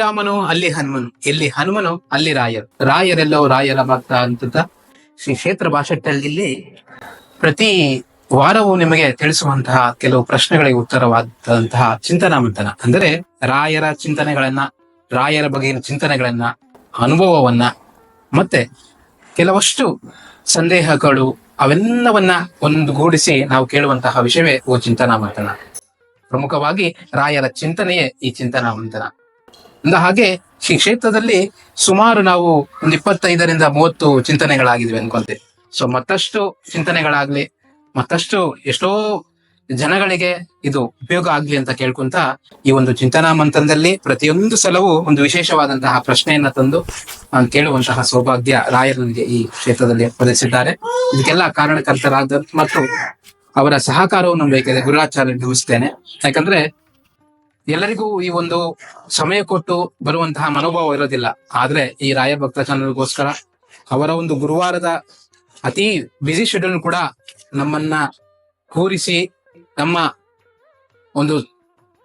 ಎಲ್ಲಿ ರಾಮನು ಅಲ್ಲಿ ಹನುಮನು. ಎಲ್ಲಿ ಹನುಮನು, ಅಲ್ಲಿ ರಾಯರು. ರಾಯರೆಲ್ಲೋ ರಾಯರ ಭಕ್ತ ಅಂತ ಶ್ರೀ ಕ್ಷೇತ್ರ ಭಾಷೆಟ್ಟಲ್ಲಿ ಪ್ರತಿ ವಾರವೂ ನಿಮಗೆ ತಿಳಿಸುವಂತಹ ಕೆಲವು ಪ್ರಶ್ನೆಗಳಿಗೆ ಉತ್ತರವಾದಂತಹ ಚಿಂತನಾ ಮಂಥನ ಅಂದರೆ ರಾಯರ ಚಿಂತನೆಗಳನ್ನ, ರಾಯರ ಬಗೆಯ ಚಿಂತನೆಗಳನ್ನ, ಅನುಭವವನ್ನ, ಮತ್ತೆ ಕೆಲವಷ್ಟು ಸಂದೇಹಗಳು, ಅವೆಲ್ಲವನ್ನ ಒಂದುಗೂಡಿಸಿ ನಾವು ಕೇಳುವಂತಹ ವಿಷಯವೇ ಓ ಚಿಂತನಾ ಮಂಥನ ಪ್ರಮುಖವಾಗಿ ರಾಯರ ಚಿಂತನೆಯೇ ಈ ಚಿಂತನಾ ಮಂಥನ ಅಂದ ಹಾಗೆ ಈ ಕ್ಷೇತ್ರದಲ್ಲಿ ಸುಮಾರು ನಾವು ಒಂದು ಇಪ್ಪತ್ತೈದರಿಂದ ಮೂವತ್ತು ಚಿಂತನೆಗಳಾಗಿದ್ವಿ ಅನ್ಕೊಂತೆ ಸೊ ಮತ್ತಷ್ಟು ಚಿಂತನೆಗಳಾಗ್ಲಿ, ಮತ್ತಷ್ಟು ಎಷ್ಟೋ ಜನಗಳಿಗೆ ಇದು ಉಪಯೋಗ ಆಗ್ಲಿ ಅಂತ ಕೇಳ್ಕೊಂತ ಈ ಒಂದು ಚಿಂತನಾ ಮಂಥನದಲ್ಲಿ ಪ್ರತಿಯೊಂದು ಸಲವೂ ಒಂದು ವಿಶೇಷವಾದಂತಹ ಪ್ರಶ್ನೆಯನ್ನ ತಂದು ಕೇಳುವಂತಹ ಸೌಭಾಗ್ಯ ರಾಯರು ನನಗೆ ಈ ಕ್ಷೇತ್ರದಲ್ಲಿ ಒದಗಿಸಿದ್ದಾರೆ. ಇದಕ್ಕೆಲ್ಲ ಕಾರಣಕರ್ತರಾದ ಮತ್ತು ಅವರ ಸಹಕಾರವನ್ನು ಬೇಕಿದೆ. ಗುರುರಾಚಾರ್ಯ ಗಮನಿಸ್ತೇನೆ ಯಾಕಂದ್ರೆ ಎಲ್ಲರಿಗೂ ಈ ಒಂದು ಸಮಯ ಕೊಟ್ಟು ಬರುವಂತಹ ಮನೋಭಾವ ಇರೋದಿಲ್ಲ. ಆದ್ರೆ ಈ ರಾಯ ಭಕ್ತ ಚಾನಲ್ಗೋಸ್ಕರ ಅವರ ಒಂದು ಗುರುವಾರದ ಅತಿ ಬ್ಯುಸಿ ಶೆಡ್ಯೂಲ್ ಕೂಡ ನಮ್ಮನ್ನ ಕೂರಿಸಿ ನಮ್ಮ ಒಂದು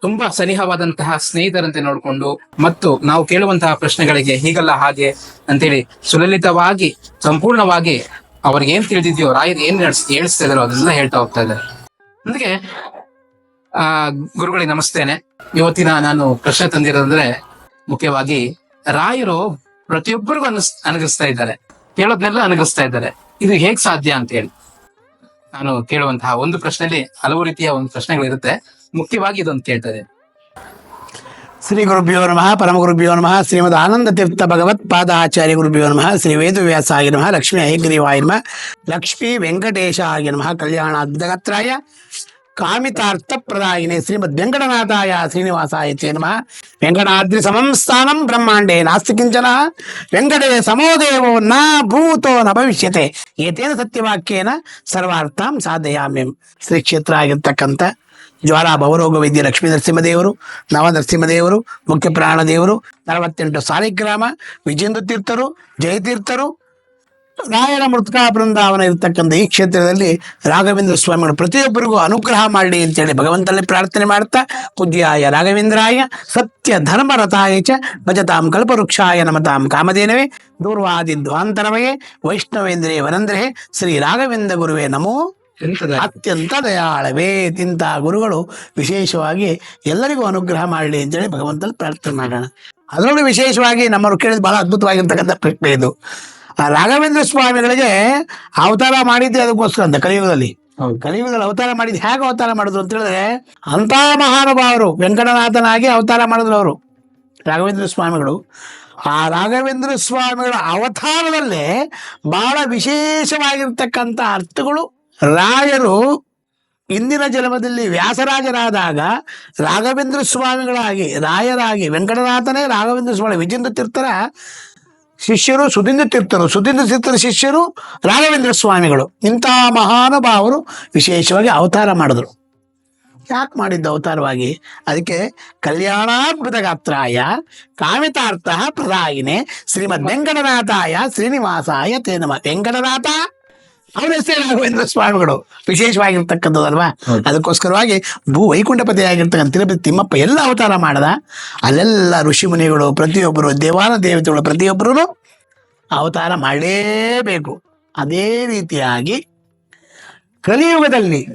ತುಂಬಾ ಸನಿಹವಾದಂತಹ ಸ್ನೇಹಿತರಂತೆ ನೋಡಿಕೊಂಡು ಮತ್ತು ನಾವು ಕೇಳುವಂತಹ ಪ್ರಶ್ನೆಗಳಿಗೆ ಹೀಗಲ್ಲ ಹಾಗೆ ಅಂತೇಳಿ ಸುಲಲಿತವಾಗಿ, ಸಂಪೂರ್ಣವಾಗಿ ಅವ್ರಿಗೆ ಏನ್ ತಿಳಿದಿದ್ಯೋ, ರಾಯರ್ ಏನ್ ಹೇಳ್ತಾ ಹೇಳಿಸ್ತಾ ಇದಾರೋ ಹೇಳ್ತಾ ಹೋಗ್ತಾ ಇದ್ದಾರೆ. ಅದಕ್ಕೆ ಆ ಗುರುಗಳಿಗೆ ನಮಸ್ತೇನೆ. ಇವತ್ತಿನ ನಾನು ಪ್ರಶ್ನೆ ತಂದಿರೋದಂದ್ರೆ, ಮುಖ್ಯವಾಗಿ ರಾಯರು ಪ್ರತಿಯೊಬ್ಬರಿಗೂ ಅನಿಸ್, ಅನುಗಿಸ್ತಾ ಇದ್ದಾರೆ. ಕೇಳೋದ್ನೆಲ್ಲ ಅನುಗಿಸ್ತಾ ಇದ್ದಾರೆ. ಇದು ಹೇಗ್ ಸಾಧ್ಯ ಅಂತ ಹೇಳಿ. ನಾನು ಕೇಳುವಂತಹ ಒಂದು ಪ್ರಶ್ನೆಯಲ್ಲಿ ಹಲವು ರೀತಿಯ ಒಂದು ಪ್ರಶ್ನೆಗಳಿರುತ್ತೆ. ಮುಖ್ಯವಾಗಿ ಇದೊಂದು ಕೇಳ್ತದೆ. ಶ್ರೀ ಗುರುಭ್ಯೋ ನಮಃ, ಪರಮ ಗುರುಭ್ಯೋ ನಮಃ, ಶ್ರೀಮದ್ ಆನಂದ ತೀರ್ಥ ಭಗವತ್ ಪಾದಾಚಾರ್ಯ ಗುರುಭ್ಯೋ ನಮಃ, ಶ್ರೀ ವೇದವ್ಯಾಸಾಯ ನಮಃ, ಲಕ್ಷ್ಮೀ ಐಗ್ರೀವಾಯ ನಮಃ, ಲಕ್ಷ್ಮೀ ವೆಂಕಟೇಶಾಯ ನಮಃ ಕಲ್ಯಾಣ ಕಾಮಿತಾರ್ಥ ಪ್ರದಾಯಿನೇ ಶ್ರೀಮದ್ ವೆಂಕಟನಾಥಾಯ ಶ್ರೀನಿವಾಸಾಯ ಚೇ ನಮಃ ವೆಂಕಟಾದ್ರಿ ಸಮಂ ಸ್ಥಾನಂ ಬ್ರಹ್ಮಾಂಡೇ ನಾಸ್ತಿ ಕಿಂಚನ ವೆಂಕಟೇ ಸಮೋದೇವೋ ನ ಭೂತೋ ನ ಭವಿಷ್ಯತೆ ಏತೇನ ಸತ್ಯವಾಕ್ಯೇನ ಸರ್ವಾರ್ಥಂ ಸಾಧಯಾಮ್ಯಂ ಶ್ರೀ ಕ್ಷೇತ್ರ ಆಗಿರ್ತಕ್ಕಂಥ ಜ್ವಾಲಾ ಭವರೋಗ ವೈದ್ಯ ಲಕ್ಷ್ಮೀ ನರಸಿಂಹದೇವರು ನವ ನರಸಿಂಹದೇವರು ಮುಖ್ಯ ಪ್ರಾಣದೇವರು ನಲವತ್ತೆಂಟು ಸಾಲಿಗ್ರಾಮ ವಿಜೇಂದ್ರ ತೀರ್ಥರು ಜಯತೀರ್ಥರು ರಾಯಣ ಮೃತ್ಕಾ ಬೃಂದಾವನ ಇರತಕ್ಕಂಥ ಈ ಕ್ಷೇತ್ರದಲ್ಲಿ ರಾಘವೇಂದ್ರ ಸ್ವಾಮಿಗಳು ಪ್ರತಿಯೊಬ್ಬರಿಗೂ ಅನುಗ್ರಹ ಮಾಡಲಿ ಅಂತೇಳಿ ಭಗವಂತನಲ್ಲಿ ಪ್ರಾರ್ಥನೆ ಮಾಡ್ತಾ ಪೂಜ್ಯಾಯ ರಾಘವೇಂದ್ರಾಯ ಸತ್ಯ ಧರ್ಮರಥಾಯ ಚ ಭಜತಾಂ ಕಲ್ಪವೃಕ್ಷಾಯ ನಮತಾಂ ಕಾಮಧೇನವೇ. ದೂರ್ವಾದಿ ಧ್ವಾಂತರವೇ ವೈಷ್ಣವೇಂದ್ರೇ ವನಂದ್ರೇ ಶ್ರೀ ರಾಘವೇಂದ್ರ ಗುರುವೇ ನಮೋ. ಅತ್ಯಂತ ದಯಾಳವೇ ತಿಂತ ಗುರುಗಳು ವಿಶೇಷವಾಗಿ ಎಲ್ಲರಿಗೂ ಅನುಗ್ರಹ ಮಾಡಲಿ ಅಂತೇಳಿ ಭಗವಂತನ ಪ್ರಾರ್ಥನೆ ಮಾಡೋಣ. ಅದರಲ್ಲೂ ವಿಶೇಷವಾಗಿ ನಮ್ಮವರು ಕೇಳಿದ ಬಹಳ ಅದ್ಭುತವಾಗಿರ್ತಕ್ಕಂಥ ಪ್ರಶ್ನೆ ಇದು. ಆ ರಾಘವೇಂದ್ರ ಸ್ವಾಮಿಗಳಿಗೆ ಅವತಾರ ಮಾಡಿದ್ದೆ ಅದಕ್ಕೋಸ್ಕರ ಅಂತ ಕಲಿಯುಗದಲ್ಲಿ. ಕಲಿಯುಗದಲ್ಲಿ ಅವತಾರ ಮಾಡಿದ್ದು ಹೇಗೆ ಅವತಾರ ಮಾಡಿದ್ರು ಅಂತ ಹೇಳಿದ್ರೆ ಅಂತ ಮಹಾನುಭಾವರು ವೆಂಕಟನಾಥನಾಗಿ ಅವತಾರ ಮಾಡಿದ್ರು ಅವರು ರಾಘವೇಂದ್ರ ಸ್ವಾಮಿಗಳು. ಆ ರಾಘವೇಂದ್ರ ಸ್ವಾಮಿಗಳ ಅವತಾರದಲ್ಲೇ ಬಹಳ ವಿಶೇಷವಾಗಿರ್ತಕ್ಕಂಥ ಅರ್ಥಗಳು ರಾಯರು ಇಂದಿನ ಜನ್ಮದಲ್ಲಿ ವ್ಯಾಸರಾಜರಾದಾಗ ರಾಘವೇಂದ್ರ ಸ್ವಾಮಿಗಳಾಗಿ ರಾಯರಾಗಿ ವೆಂಕಟನಾಥನೇ ರಾಘವೇಂದ್ರ ಸ್ವಾಮಿ ವಿಜೇಂದ್ರ ತೀರ್ಥರ ಶಿಷ್ಯರು ಸುಧೀಂದ್ರ ತೀರ್ಥರು ಸುಧೀಂದ್ರ ತೀರ್ಥರ ಶಿಷ್ಯರು ರಾಘವೇಂದ್ರ ಸ್ವಾಮಿಗಳು. ಇಂತಹ ಮಹಾನುಭಾವರು ವಿಶೇಷವಾಗಿ ಅವತಾರ ಮಾಡಿದ್ರು. ಯಾಕೆ ಮಾಡಿದ್ದು ಅವತಾರವಾಗಿ? ಅದಕ್ಕೆ ಕಲ್ಯಾಣಾದ್ಭುತ ಗಾತ್ರಾಯ ಕಾಮಿತಾರ್ಥ ಪ್ರದಾಯಿನೇ ಶ್ರೀಮದ್ ವೆಂಕಟನಾಥಾಯ ಶ್ರೀನಿವಾಸಾಯ ತೇನಮ ವೆಂಕಟನಾಥ ರಾಘವೇಂದ್ರ ಸ್ವಾಮಿಗಳು. ವಿಶೇಷವಾಗಿರ್ತಕ್ಕಂಥದ್ದಲ್ವಾ? ಅದಕ್ಕೋಸ್ಕರವಾಗಿ ಭೂ ವೈಕುಂಠಪತಿ ಆಗಿರ್ತಕ್ಕಂಥ ತಿರುಪತಿ ತಿಮ್ಮಪ್ಪ ಎಲ್ಲ ಅವತಾರ ಮಾಡದ. ಅಲ್ಲೆಲ್ಲ ಋಷಿ ಮುನಿಗಳು ಪ್ರತಿಯೊಬ್ಬರು ದೇವಾನ ದೇವತೆಗಳು ಪ್ರತಿಯೊಬ್ಬರು ಅವತಾರ ಮಾಡಲೇಬೇಕು. ಅದೇ ರೀತಿಯಾಗಿ ಕಲಿಯುಗದಲ್ಲಿ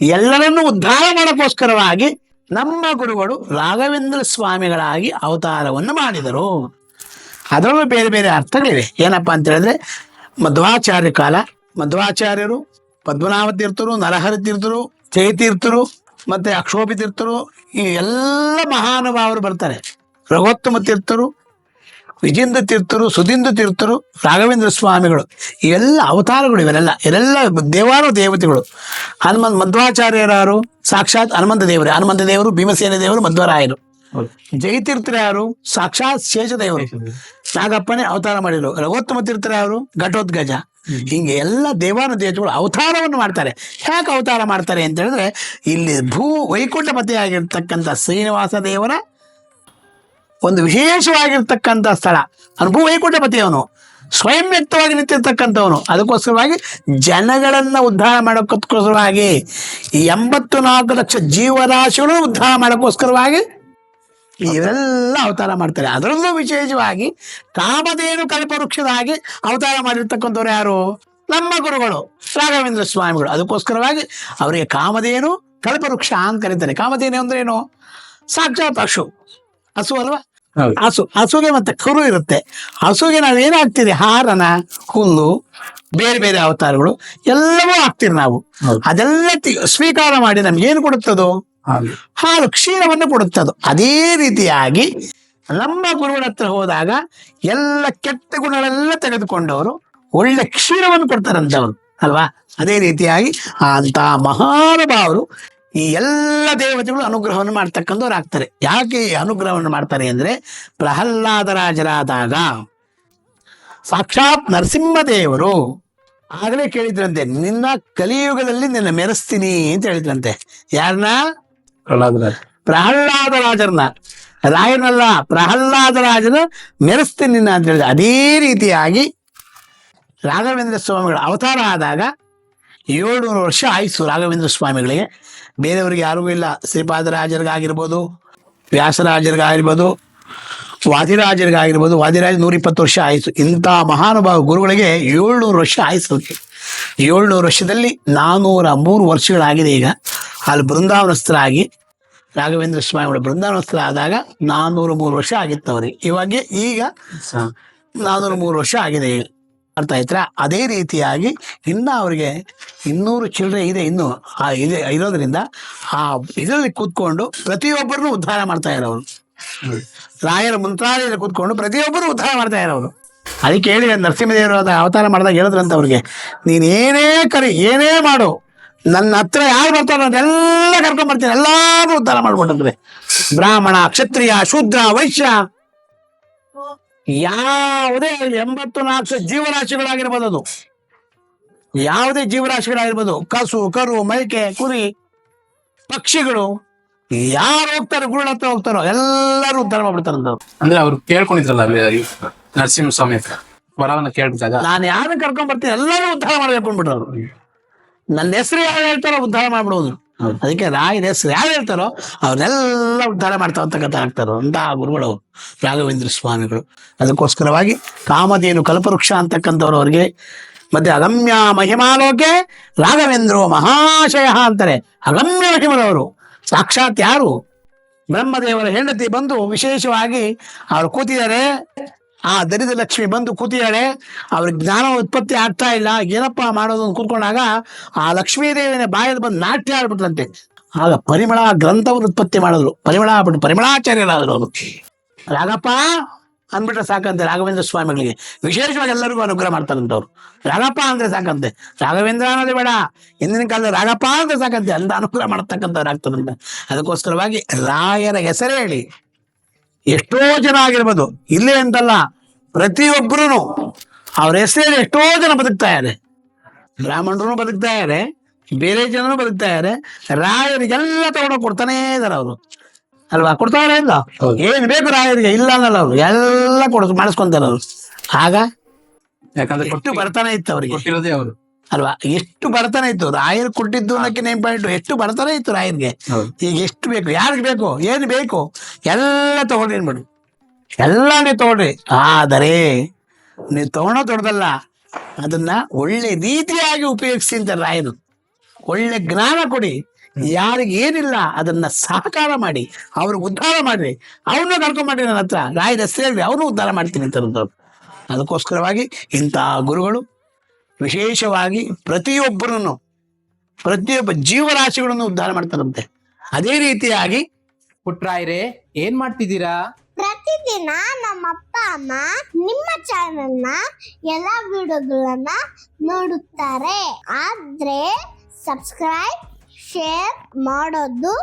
ಎಲ್ಲರನ್ನೂ ಉದ್ಧಾರ ಮಾಡೋಕ್ಕೋಸ್ಕರವಾಗಿ ನಮ್ಮ ಗುರುಗಳು ರಾಘವೇಂದ್ರ ಸ್ವಾಮಿಗಳಾಗಿ ಅವತಾರವನ್ನು ಮಾಡಿದರು. ಅದರಲ್ಲೂ ಬೇರೆ ಬೇರೆ ಅರ್ಥಗಳಿವೆ. ಏನಪ್ಪಾ ಅಂತ ಹೇಳಿದ್ರೆ ಮಧ್ವಾಚಾರ್ಯ ಕಾಲ. ಮಧ್ವಾಚಾರ್ಯರು ಪದ್ಮನಾಭ ತೀರ್ಥರು ನರಹರಿ ತೀರ್ಥರು ಜಯತೀರ್ಥರು ಮತ್ತೆ ಅಕ್ಷೋಭಿ ತೀರ್ಥರು ಈ ಎಲ್ಲ ಮಹಾನುಭಾವರು ಬರ್ತಾರೆ. ರಘೋತ್ತಮ ತೀರ್ಥರು ವಿಜೇಂದ್ರ ತೀರ್ಥರು ಸುಧೀಂದ್ರ ತೀರ್ಥರು ರಾಘವೇಂದ್ರ ಸ್ವಾಮಿಗಳು. ಇವೆಲ್ಲ ಅವತಾರಗಳು ಇವೆಲ್ಲ ಇವರೆಲ್ಲ ದೇವಾನು ದೇವತೆಗಳು. ಹನುಮಂತ ಮಧ್ವಾಚಾರ್ಯರಾರು, ಸಾಕ್ಷಾತ್ ಹನುಮಂತ ದೇವರು. ಹನುಮಂತ ದೇವರು, ಭೀಮಸೇನ ದೇವರು, ಮಧ್ವರಾಯರು. ಜಯತೀರ್ಥರ ಯಾರು? ಸಾಕ್ಷಾತ್ ಶೇಷದೇವರು. ನಾಗಪ್ಪನೇ ಅವತಾರ ಮಾಡಿದ್ರು ರಘೋತ್ತಮ ತೀರ್ಥರ ಯಾರು? ಘಟೋದ್ಗಜ. ಹಿಂಗೆ ಎಲ್ಲ ದೇವಾನು ದೇವತೆಗಳು ಅವತಾರವನ್ನು ಮಾಡ್ತಾರೆ. ಯಾಕೆ ಅವತಾರ ಮಾಡ್ತಾರೆ ಅಂತ ಹೇಳಿದ್ರೆ ಇಲ್ಲಿ ಭೂ ವೈಕುಂಠಪತಿ ಆಗಿರ್ತಕ್ಕಂಥ ಶ್ರೀನಿವಾಸ ದೇವರ ಒಂದು ವಿಶೇಷವಾಗಿರ್ತಕ್ಕಂಥ ಸ್ಥಳ. ಅವನು ಭೂ ವೈಕುಂಠಪತಿ ಅವನು ಸ್ವಯಂ ವ್ಯಕ್ತವಾಗಿ ನಿಂತಿರ್ತಕ್ಕಂಥವನು. ಅದಕ್ಕೋಸ್ಕರವಾಗಿ ಜನಗಳನ್ನು ಉದ್ಧಾರ ಮಾಡೋಕ್ಕೋಸ್ಕರವಾಗಿ ಎಂಬತ್ತು ನಾಲ್ಕು ಲಕ್ಷ ಜೀವರಾಶಿಗಳು ಉದ್ಧಾರ ಮಾಡೋಕ್ಕೋಸ್ಕರವಾಗಿ ಇವೆಲ್ಲ ಅವತಾರ ಮಾಡ್ತಾರೆ. ಅದರಲ್ಲೂ ವಿಶೇಷವಾಗಿ ಕಾಮಧೇನು ಕಲ್ಪವೃಕ್ಷದ ಹಾಗೆ ಅವತಾರ ಮಾಡಿರ್ತಕ್ಕಂಥವ್ರು ಯಾರು? ನಮ್ಮ ಗುರುಗಳು ರಾಘವೇಂದ್ರ ಸ್ವಾಮಿಗಳು. ಅದಕ್ಕೋಸ್ಕರವಾಗಿ ಅವರಿಗೆ ಕಾಮಧೇನು ಕಲ್ಪವೃಕ್ಷ ಅಂತ ಕರೀತಾರೆ. ಕಾಮಧೇನು ಅಂದ್ರೆ ಏನು? ಸಾಕ್ಷಾತ್ ಹಸು. ಹಸು ಅಲ್ವಾ. ಹಸು. ಹಸುಗೆ ಮತ್ತೆ ಕರು ಇರುತ್ತೆ. ಹಸುಗೆ ನಾವು ಏನಾಗ್ತೀರಿ ಹಾರನ ಹುಲ್ಲು ಬೇರೆ ಬೇರೆ ಅವತಾರಗಳು ಎಲ್ಲವೂ ಹಾಕ್ತೀರಿ ನಾವು. ಅದೆಲ್ಲ ತಿ- ಸ್ವೀಕಾರ ಮಾಡಿ ನಮ್ಗೆ ಏನು ಕೊಡುತ್ತದೋ. ಹಾಲು ಕ್ಷೀರವನ್ನು ಕೊಡುತ್ತದು ಅದೇ. ರೀತಿಯಾಗಿ ನಮ್ಮ ಗುರುಗಳ ಹತ್ರ ಹೋದಾಗ ಎಲ್ಲ ಕೆಟ್ಟ ಗುಣಗಳೆಲ್ಲ ತೆಗೆದುಕೊಂಡವರು ಒಳ್ಳೆ ಕ್ಷೀರವನ್ನು ಕೊಡ್ತಾರಂತವ್ರು, ಅಲ್ವಾ? ಅದೇ ರೀತಿಯಾಗಿ ಅಂತ ಮಹಾನುಭಾವರು ಈ ಎಲ್ಲ ದೇವತೆಗಳು ಅನುಗ್ರಹವನ್ನು ಮಾಡ್ತಕ್ಕಂಥವ್ರು ಆಗ್ತಾರೆ. ಯಾಕೆ ಅನುಗ್ರಹವನ್ನು ಮಾಡ್ತಾರೆ ಅಂದ್ರೆ ಪ್ರಹ್ಲಾದರಾಜರಾದಾಗ ಸಾಕ್ಷಾತ್ ನರಸಿಂಹದೇವರು ಆಗಲೇ ಕೇಳಿದ್ರಂತೆ, ನಿನ್ನ ಕಲಿಯುಗದಲ್ಲಿ ನಿನ್ನ ಮೆರೆಸ್ತೀನಿ ಅಂತ ಹೇಳಿದ್ರಂತೆ. ಯಾರನ್ನ ಪ್ರಹ್ಲಾದರಾಜ. ಪ್ರಹ್ಲಾದರಾಜರನ್ನ ರಾಯನಲ್ಲ, ಪ್ರಹ್ಲಾದರಾಜನ ಮೆರೆಸ್ತೀನಿ ನಿನ್ನ ಅಂತ ಹೇಳಿದ ಅದೇ ರೀತಿಯಾಗಿ ರಾಘವೇಂದ್ರ ಸ್ವಾಮಿಗಳ ಅವತಾರ ಆದಾಗ ಏಳ್ನೂರು ವರ್ಷ ಆಯಿತು ರಾಘವೇಂದ್ರ ಸ್ವಾಮಿಗಳಿಗೆ. ಬೇರೆಯವ್ರಿಗೆ ಯಾರಿಗೂ ಇಲ್ಲ. ಶ್ರೀಪಾದರಾಜರಿಗಾಗಿರ್ಬೋದು ವ್ಯಾಸರಾಜರಿಗಾಗಿರ್ಬೋದು, ವಾದಿರಾಜರಿಗಾಗಿರ್ಬೋದು, ವಾದಿರಾಜ ನೂರ ಇಪ್ಪತ್ತು ವರ್ಷ ಆಯಿತು. ಇಂಥ ಮಹಾನುಭಾವ ಗುರುಗಳಿಗೆ ಏಳ್ನೂರು ವರ್ಷ ಆಯಿತು ಏಳ್ನೂರು ವರ್ಷದಲ್ಲಿ ನಾನ್ನೂರ ಮೂರು ವರ್ಷಗಳಾಗಿದೆ ಈಗ. ಅಲ್ಲಿ ಬೃಂದಾವನಸ್ಥರಾಗಿ ರಾಘವೇಂದ್ರ ಸ್ವಾಮಿಗಳು ಬೃಂದಾವನಸ್ಥರ ಆದಾಗ ನಾನೂರ ಮೂರು ವರ್ಷ ಆಗಿತ್ತು ಅವರಿಗೆ. ಇವಾಗ ಈಗ ಸ- ನಾನೂರ ಮೂರು ವರ್ಷ ಆಗಿದೆ. ಅರ್ಥ ಆಯ್ತಾ? ಅದೇ ರೀತಿಯಾಗಿ ಇನ್ನು ಅವರಿಗೆ ಇನ್ನೂರು ಚಿಲ್ಲರೆ ಇದೆ ಇನ್ನು. ಆ ಇದೆ ಇರೋದ್ರಿಂದ ಆ ಇದರಲ್ಲಿ ಕೂತ್ಕೊಂಡು ಪ್ರತಿಯೊಬ್ಬರನ್ನು ಉದ್ಧಾರ ಮಾಡ್ತಾ ಇರೋರು. ರಾಯರ ಮುಂತಾದಲ್ಲಿ ಕೂತ್ಕೊಂಡು ಪ್ರತಿಯೊಬ್ಬರು ಉದ್ಧಾರ ಮಾಡ್ತಾ ಇರೋರು. ಅದಕ್ಕೆ ಹೇಳಿದೆ ನರಸಿಂಹದೇವರು ಅವತಾರ ಮಾಡಿದಾಗ ಹೇಳಿದ್ರಂತ ಅವ್ರಿಗೆ ನೀನೇನೇ ಏನೇ ಕರಿ ಏನೇ ಮಾಡು ನನ್ನ ಹತ್ರ ಯಾರು ಬರ್ತಾರೋ ಅದೆಲ್ಲ ಕರ್ಕೊಂಡ್ ಬರ್ತೀನಿ. ಎಲ್ಲಾರು ಉದ್ಧಾರ ಮಾಡ್ಕೊಂಡ್ರೆ ಬ್ರಾಹ್ಮಣ ಕ್ಷತ್ರಿಯ ಶೂದ್ರ ವೈಶ್ಯ. ಯಾವುದೇ ಎಂಬತ್ತು ನಾಲ್ಕು ಜೀವರಾಶಿಗಳಾಗಿರ್ಬೋದು ಅದು. ಯಾವುದೇ ಜೀವರಾಶಿಗಳಾಗಿರ್ಬೋದು. ಕಸು ಕರು ಮೈಕೆ ಕುರಿ ಪಕ್ಷಿಗಳು ಯಾರು ಹೋಗ್ತಾರೋ ಗುರುಳ ಹತ್ರ ಹೋಗ್ತಾರೋ ಎಲ್ಲರೂ ಉದ್ಧಾರ ಮಾಡ್ಬಿಡ್ತಾರಂತ. ಅಂದ್ರೆ ಅವ್ರು ಕೇಳ್ಕೊಂಡಿದ್ರಲ್ಲ ಅಲ್ಲಿ ನರಸಿಂಹ ಸ್ವಾಮಿ ಹತ್ರ? ವರವನ್ನ ಕೇಳಿದಾಗ ನಾನು ಯಾರನ್ನ ಕರ್ಕೊಂಡ್ ಬರ್ತೀನಿ ಎಲ್ಲರೂ ಉದ್ಧಾರ ಮಾಡ್ಬೇಕು ಅಂದ್ಬಿಟ್ರು ಅವ್ರು. ನನ್ನ ಹೆಸರು ಯಾರು ಹೇಳ್ತಾರೋ ಉದ್ಧಾರ ಮಾಡ್ಬಿಡೋದು. ಅದಕ್ಕೆ ರಾಯನ ಹೆಸರು ಯಾರು ಹೇಳ್ತಾರೋ ಅವ್ರನ್ನೆಲ್ಲ ಉದ್ಧಾರ ಮಾಡ್ತಾ ಆಗ್ತಾರೋ ಅಂತಹ ಗುರುಗಳು ರಾಘವೇಂದ್ರ ಸ್ವಾಮಿಗಳು. ಅದಕ್ಕೋಸ್ಕರವಾಗಿ ಕಾಮಧೇನು ಕಲ್ಪವೃಕ್ಷ ಅಂತಕ್ಕಂಥವ್ರು ಅವ್ರಿಗೆ ಮತ್ತೆ ಅಗಮ್ಯ ಮಹಿಮಾಲೋಕೆ ರಾಘವೇಂದ್ರ ಮಹಾಶಯ ಅಂತಾರೆ. ಅಗಮ್ಯ ಮಹಿಮರವರು ಸಾಕ್ಷಾತ್ ಯಾರು? ಬ್ರಹ್ಮದೇವರ ಹೆಂಡತಿ ಬಂದು ವಿಶೇಷವಾಗಿ ಅವ್ರು ಕೂತಿದ್ದಾರೆ. ಆ ದರಿದ್ರ ಲಕ್ಷ್ಮಿ ಬಂದು ಕೂತಿದ್ದಾಳೆ. ಅವ್ರಿಗೆ ಜ್ಞಾನ ಉತ್ಪತ್ತಿ ಆಗ್ತಾ ಇಲ್ಲ. ಏನಪ್ಪ ಮಾಡೋದು ಅಂತ ಕೂತ್ಕೊಂಡಾಗ ಆ ಲಕ್ಷ್ಮೀ ದೇವಿನ ಬಂದು ನಾಟ್ಯ ಆಡ್ಬಿಟ್ರಂತೆ. ಆಗ ಪರಿಮಳ ಗ್ರಂಥವನ್ನು ಉತ್ಪತ್ತಿ ಮಾಡಿದ್ರು. ಪರಿಮಳ ಆಗ್ಬಿಟ್ಟು ಪರಿಮಳಾಚಾರ್ಯರಾದ್ರು ಅವರು. ರಾಗಪ್ಪ ಅಂದ್ಬಿಟ್ರೆ ಸಾಕಂತೆ ರಾಘವೇಂದ್ರ ಸ್ವಾಮಿಗಳಿಗೆ. ವಿಶೇಷವಾಗಿ ಎಲ್ಲರಿಗೂ ಅನುಗ್ರಹ ಮಾಡ್ತಾರಂತವ್ರು. ರಾಗಪ್ಪ ಅಂದ್ರೆ ಸಾಕಂತೆ. ರಾಘವೇಂದ್ರ ಅನ್ನೋದು ಬೇಡ. ಹಿಂದಿನ ಕಾಲದ ರಾಗಪ್ಪ ಅಂದ್ರೆ ಸಾಕಂತೆ. ಅಂದ ಅನುಗ್ರಹ ಮಾಡ್ತಕ್ಕಂಥವ್ರು ಆಗ್ತದಂತೆ ಅದಕ್ಕೋಸ್ಕರವಾಗಿ ರಾಯರ ಹೆಸರೇ ಹೇಳಿ. ಎಷ್ಟೋ ಜನ ಆಗಿರ್ಬೋದು. ಇಲ್ಲೇ ಅಂತಲ್ಲ ಪ್ರತಿಯೊಬ್ಬರೂ ಅವ್ರ ಹೆಸರಲ್ಲಿ ಎಷ್ಟೋ ಜನ ಬದುಕ್ತಾ ಇದ್ದಾರೆ ಬ್ರಾಹ್ಮಣರು ಬದುಕ್ತಾ ಇದ್ದಾರೆ ಬೇರೆ ಜನರು ಬದುಕ್ತಾ ಇದ್ದಾರೆ ರಾಯರಿಗೆಲ್ಲ ತಗೊಂಡೋಗಿ ಕೊಡ್ತಾನೇ ಇದಾರೆ ಅವರು. ಅಲ್ವಾ? ಕೊಡ್ತಾರೆ ಇಲ್ಲ? ಏನು ಏನ್ ಬೇಕು ರಾಯರಿಗೆ? ಇಲ್ಲ ಅನ್ನಲ್ಲ ಅವರು. ಎಲ್ಲ ಕೊಡ್ ಮಾಡಿಸ್ಕೊಂತಾರೆ ಅವರು. ಆಗ ಯಾಕಂದ್ರೆ ಕೊಟ್ಟು ಬರ್ತಾನೆ ಇತ್ತು ಅವರಿಗೆ. ಕೊಟ್ಟಿರೋದೇ ಅವರು. ಅಲ್ವಾ? ಎಷ್ಟು ಬರ್ತಾನೆ ಇತ್ತು. ರಾಯರ್ ಕೊಟ್ಟಿದ್ದು ಅನ್ನಕ್ಕೆ ನೇಮ್ ಪಾಯಿಂಟ್ ಎಷ್ಟು ಬರ್ತಾನೆ ಇತ್ತು ರಾಯರ್ಗೆ. ಈಗ ಎಷ್ಟು ಬೇಕು? ಯಾರಿಗೆ ಬೇಕು? ಏನು ಬೇಕು? ಎಲ್ಲ ತಗೊಂಡ್ರಿ ಏನ್ಬಿಡು ಎಲ್ಲ ನೀವು ತಗೊಳ್ರಿ ಆದರೆ ನೀವು ತಗೊಳೋ ದೊಡ್ಡದಲ್ಲ. ಅದನ್ನ ಒಳ್ಳೆ ರೀತಿಯಾಗಿ ಉಪಯೋಗಿಸಿ ಅಂತ ರಾಯರು. ಒಳ್ಳೆ ಜ್ಞಾನ ಕೊಡಿ. ಯಾರಿಗೆ ಏನಿಲ್ಲ ಅದನ್ನ ಸಹಕಾರ ಮಾಡಿ. ಅವ್ರಿಗೆ ಉದ್ಧಾರ ಮಾಡ್ರಿ. ಅವ್ರನ್ನ ಕರ್ಕೊಂಡ್ ಮಾಡ್ರಿ ನನ್ನ ಹತ್ರ. ರಾಯರ ಹೆಸರು ಅವ್ರನ್ನೂ ಉದ್ಧಾರ ಮಾಡ್ತೀನಿ ಅಂತ ಅದಕ್ಕೋಸ್ಕರವಾಗಿ ಇಂತಹ ಗುರುಗಳು ವಿಶೇಷವಾಗಿ ಪ್ರತಿಯೊಬ್ಬರನ್ನು ಪ್ರತಿಯೊಬ್ಬ ಜೀವರಾಶಿಗಳನ್ನು ಉದ್ಧಾರ ಮಾಡ್ತಾರಂತೆ ಅದೇ ರೀತಿಯಾಗಿ ಪುಟ್ರಾಯ್ರೆ ಏನ್ ಮಾಡ್ತಿದ್ದೀರಾ? ಪ್ರತಿದಿನ ನಮ್ಮ ಅಪ್ಪ ಅಮ್ಮ ನಿಮ್ಮ ಚಾನೆಲ್ನ ಎಲ್ಲಾ ವಿಡಿಯೋಗಳನ್ನ ನೋಡುತ್ತಾರೆ. ಆದ್ರೆ ಸಬ್ಸ್ಕ್ರೈಬ್ ಶೇರ್ ಮಾಡೋದು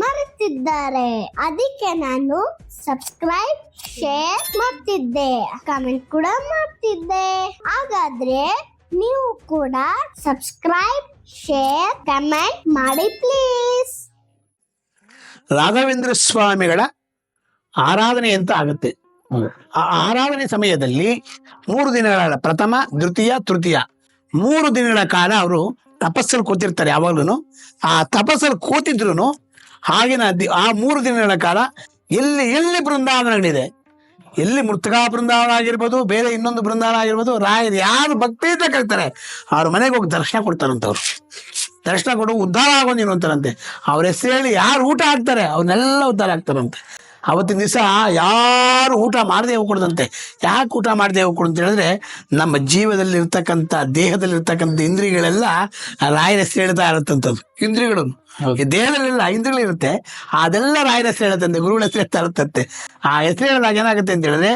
ಮರೆತಿದ್ದಾರೆ. ಅದಕ್ಕೆ ನಾನು ಸಬ್ಸ್ಕ್ರೈಬ್ ಶೇರ್ ಮಾಡ್ತಿದ್ದೆ. ಕಾಮೆಂಟ್ ಕೂಡ ಮಾಡ್ತಿದ್ದೆ. ಹಾಗಾದ್ರೆ ನೀವು ಕೂಡ ಸಬ್ಸ್ಕ್ರೈಬ್ ಶೇರ್ ಕಮೆಂಟ್ ಮಾಡಿ ಪ್ಲೀಸ್ ರಾಘವೇಂದ್ರ ಸ್ವಾಮಿಗಳ ಆರಾಧನೆ ಅಂತ ಆಗುತ್ತೆ? ಆರಾಧನೆ ಸಮಯದಲ್ಲಿ ಮೂರು ದಿನಗಳ ಪ್ರಥಮ, ದ್ವಿತೀಯ, ತೃತೀಯ. ಮೂರು ದಿನಗಳ ಕಾಲ ಅವರು ತಪಸ್ಸಲ್ಲಿ ಕೂತಿರ್ತಾರೆ ಯಾವಾಗ್ಲೂ ಆ ತಪಸ್ಸಲ್ಲಿ ಕೂತಿದ್ರು ಹಾಗಿನ ಆ ಮೂರು ದಿನಗಳ ಕಾಲ ಎಲ್ಲಿ ಎಲ್ಲಿ ಬೃಂದಾವನಗಳಿದೆ ಎಲ್ಲಿ ಮೃತಕಾ ಬೃಂದಾವನ ಆಗಿರ್ಬೋದು ಬೇರೆ ಇನ್ನೊಂದು ಬೃಂದಾವನ ಆಗಿರ್ಬೋದು, ರಾಯರು ಯಾರು ಅಂತ ಕರೀತಾರೆ ಅವ್ರ ಮನೆಗೆ ಹೋಗಿ ದರ್ಶನ ಕೊಡ್ತಾರಂತವ್ರು. ದರ್ಶನ ಕೊಡು, ಉದ್ಧಾರ ಆಗೋ ನೀನು ಅಂತಾರಂತೆ. ಅವ್ರ ಹೆಸರು ಹೇಳಿ ಯಾರು ಊಟ ಹಾಕ್ತಾರೆ ಅವ್ರನ್ನೆಲ್ಲ ಉದ್ಧಾರ ಆಗ್ತಾರಂತೆ. ಅವತ್ತಿನ ದಿವಸ ಯಾರು ಊಟ ಮಾಡದೆ ಹೋಗ್ಕೊಡ್ದಂತೆ. ಯಾಕೆ ಊಟ ಮಾಡದೆ ಹೋಗ್ಕೊಡು ಅಂತ ಹೇಳಿದ್ರೆ ನಮ್ಮ ಜೀವದಲ್ಲಿರ್ತಕ್ಕಂಥ ದೇಹದಲ್ಲಿರ್ತಕ್ಕಂಥ ಇಂದ್ರಿಯಗಳೆಲ್ಲ ರಾಯರ ಸೇಳ್ತಾ ಹೇಳ್ತಾ ಇರುತ್ತಂಥದ್ದು ಇಂದ್ರಿಯಗಳು ದೇಹದಲ್ಲೆಲ್ಲ ಇಂದ್ರಿಗಳಿರುತ್ತೆ ಅದೆಲ್ಲ ರಾಯರ ಹೆಸರು ಹೇಳುತ್ತಂತೆ ಗುರುಗಳ ಹೆಸರು ಹೇಳ್ತಾ ಇರುತ್ತಂತೆ. ಆ ಹೆಸರು ಹೇಳಿದಾಗ ಏನಾಗುತ್ತೆ ಅಂತ ಹೇಳಿದ್ರೆ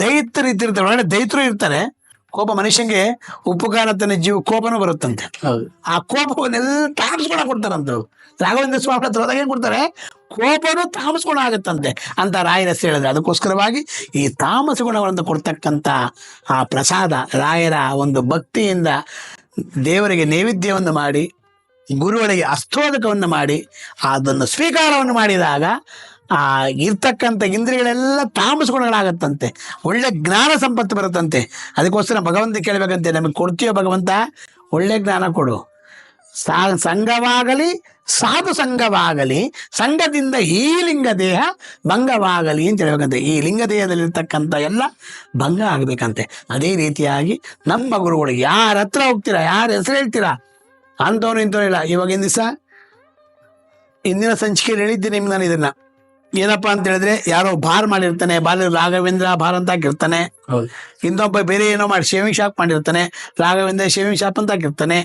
ದೈತ್ಯರು ಇದ್ದಿರ್ತಾರೆ. ಒಳಗಡೆ ದೈತ್ಯರು ಇರ್ತಾರೆ. ಕೋಪ ಮನುಷ್ಯಂಗೆ ಉಪ್ಪು ಕಾಣತನ ಜೀವ ಕೋಪನೂ ಬರುತ್ತಂತೆ. ಆ ಕೋಪವನ್ನೆಲ್ಲ ತಾಮಸ್ಕೊಳ ಕೊಡ್ತಾರಂತ ರಾಘವೇಂದ್ರ ಸ್ವಾಮಿ ಹತ್ರ ಹೋದಾಗ ಏನ್ ಕೊಡ್ತಾರೆ? ಕೋಪನು ತಾಮಸ ಗುಣ ಆಗತ್ತಂತೆ ಅಂತ ರಾಯರ ಹೇಳಿದ್ರೆ. ಅದಕ್ಕೋಸ್ಕರವಾಗಿ ಈ ತಾಮಸ ಗುಣಗಳನ್ನು ಕೊಡ್ತಕ್ಕಂಥ ಆ ಪ್ರಸಾದ ರಾಯರ ಒಂದು ಭಕ್ತಿಯಿಂದ ದೇವರಿಗೆ ನೈವೇದ್ಯವನ್ನು ಮಾಡಿ ಗುರುಗಳಿಗೆ ಅಸ್ತೋದಕವನ್ನು ಮಾಡಿ ಅದನ್ನು ಸ್ವೀಕಾರವನ್ನು ಮಾಡಿದಾಗ ಆ, ಇರ್ತಕ್ಕಂಥ ಇಂದ್ರಿಯಗಳೆಲ್ಲ ತಾಮಸ ಗುಣಗಳಾಗತ್ತಂತೆ. ಒಳ್ಳೆ ಜ್ಞಾನ ಸಂಪತ್ತು ಬರುತ್ತಂತೆ. ಅದಕ್ಕೋಸ್ಕರ ಭಗವಂತ ಕೇಳಬೇಕಂತೆ, ನಮಗೆ ಕೊಡ್ತೀಯೋ ಭಗವಂತ? ಒಳ್ಳೆ ಜ್ಞಾನ ಕೊಡು. ಸಾ, ಸಂಘವಾಗಲಿ, ಸಾಧು ಸಂಘವಾಗಲಿ, ಸಂಘದಿಂದ ಈ ಲಿಂಗ ದೇಹ ಭಂಗವಾಗಲಿ ಅಂತ ಹೇಳ್ಬೇಕಂತೆ. ಈ ಲಿಂಗ ದೇಹದಲ್ಲಿರ್ತಕ್ಕಂಥ ಎಲ್ಲ ಭಂಗ ಆಗಬೇಕಂತೆ. ಅದೇ ರೀತಿಯಾಗಿ ನಮ್ಮ ಗುರುಗಳು ಯಾರ ಹತ್ರ ಹೋಗ್ತೀರಾ, ಯಾರ ಹೆಸರು ಹೇಳ್ತೀರಾ? ಅಂಥವ್ರು ಇಂಥವ್ರು ಇಲ್ಲ. ಇವಾಗಿನ ದಿವಸ, ಇಂದಿನ ಸಂಚಿಕೆಯಲ್ಲಿ ಹೇಳಿದ್ದೀನಿ ನಿಮ್ಗೆ ನಾನು ಇದನ್ನ. ಏನಪ್ಪಾ ಅಂತ ಹೇಳಿದ್ರೆ ಯಾರೋ ಬಾರ್ ಮಾಡಿರ್ತಾನೆ ಬಾಲ ರಾಘವೇಂದ್ರ ಬಾರ್ ಅಂತ ಹಾಕಿರ್ತಾನೆ ಇನ್ನೊಬ್ಬ ಬೇರೆ ಏನೋ ಮಾಡಿ ಶೇವಿಂಗ್ ಶಾಪ್ ಮಾಡಿರ್ತಾನೆ ರಾಘವೇಂದ್ರ ಶೇವಿಂಗ್ ಶಾಪ್ ಅಂತ ಹಾಕಿರ್ತಾನೆ